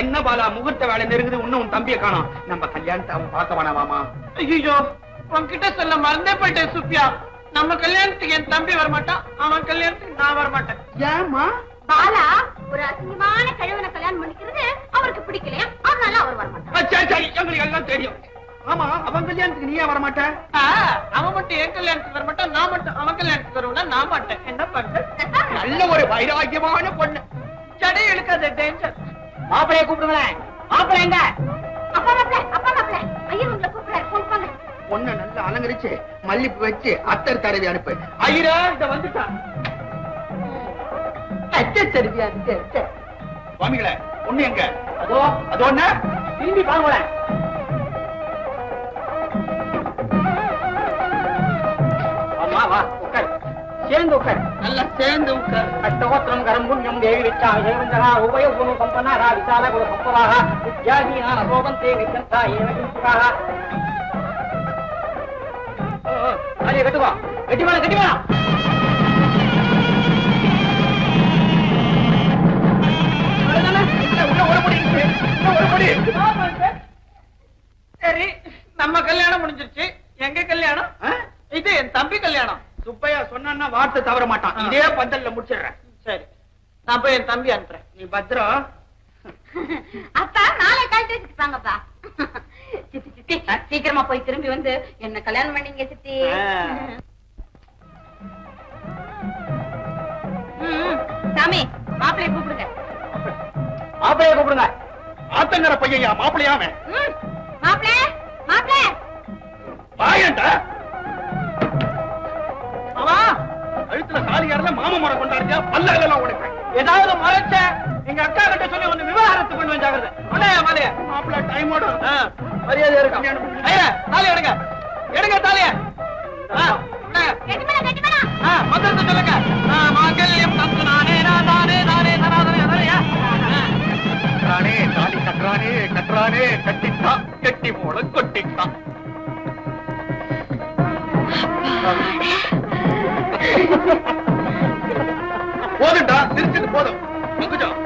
என்ன பாலா முகூர்த்த வேலை நெருங்குது இன்னும் உன் தம்பியை காணோம். நம்ம கல்யாணத்தை அவன் பார்க்க வேணாமாமா ஐயோ உன்கிட்ட சொல்ல மறந்தே போயிட்டேன் சுப்பியா நம்ம கல்யாணத்துக்கு என் தம்பி வரமாட்டான் அவன் கல்யாணத்துக்கு நான் வரமாட்டேன். ஏமா பாலா ஒரு அசிங்கமான கழுவனை கல்யாணம் பண்ணிக்கிறது அவருக்கு பிடிக்கலையா? அதனால அவர் சரி எங்களுக்கு எல்லாம் தெரியும். ஆமா அவன் கல்யாணத்துக்கு நீயே வரமாட்ட? அவன் மட்டும் என் கல்யாணத்துக்கு வரமாட்டான் நான் மட்டும் அவன் கல்யாணத்துக்கு வருவேன்னா நான் மாட்டேன். என்ன பண்றது? நல்ல ஒரு வைராக்கியமான பொண்ணு. சடை இழுக்காத டேஞ்சர் மாப்பிளைய கூப்பிடுங்களேன். மாப்பிள்ளை எங்க? அப்பா மாப்பிள அப்பா மாப்பிள. ஐயர் உங்களை கூப்பிடாரு போன் பண்ணு பொண்ணை நல்லா அலங்கரிச்சு மல்லிப்பு வச்சு அத்தர் தடவி அனுப்பு. ஐயரா இத வந்துட்டான் தெரியா இருக்கு சுவாமிகளே பொண்ணு எங்க? அதோ அதோ என்ன? திரும்பி பாருங்களேன். அம்மா வா உட்கார். சேர்ந்து உட்கார். நல்லா சேர்ந்து உட்கார். அஷ்டோத்திரம் கரம்புண்யம் தேவி விச்சாமி ஜெயவந்தனா உபய குணு கம்பனாரா விசால குணு கம்பனாக வித்யாதீனா அபோபம் தேவி கந்தா ஏவகிம்புகாக அதைய கட்டுவா. கட்டிவாளா கட்டிவாளா. சரி நம்ம கல்யாணம் முடிஞ்சிருச்சு. எங்க கல்யாணம்? இது என் தம்பி கல்யாணம். சுப்பையா சொன்னா வார்த்தை தவற மாட்டான். இதே பந்தல்ல முடிச்சிடுறேன். சரி. நான் போய் என் தம்பி அனுப்புறேன். நீ பத்திரம் அப்பா நாளை கழட்டி வச்சுக்கிட்டாங்கப்பா சித்தி சித்தி சீக்கிரமா போய் திரும்பி வந்து என்ன கல்யாணம் பண்ணீங்க சித்தி. சாமி மாப்பிள்ளைய கூப்பிடுங்க. மாப்பிளைய கூப்பிடுங்க. ஆத்தங்கர பையன் மாப்பிளையாம ம், மாப்பிளை மாப்பிளை வாயண்டா. கழுத்துல தாலி ஏறல மாமா மரம் கொண்டாடியா பல்ல எல்லாம் உடைப்பேன். ஏதாவது மறைச்ச எங்க அக்கா கிட்ட சொல்லி ஒண்ணு விவாகரத்து பண்ணுவேன் ஜாகிரதை உடனே மாலைய? மாப்பிள்ள டைமோட மரியாதை இருக்கும் ஐயா தாலி எடுங்க. எடுங்க தாலிய. மந்திரத்தை சொல்லுங்க. மாங்கல்யம் தந்து நானே நானே நானே நானே நானே கட்டுறானே தாலி கட்டுறானே கட்டுறானே கட்டிட்டான் கட்டி போல கொட்டிட்டான் போதுண்டா திருச்சிட்டு போதும் கொஞ்சம்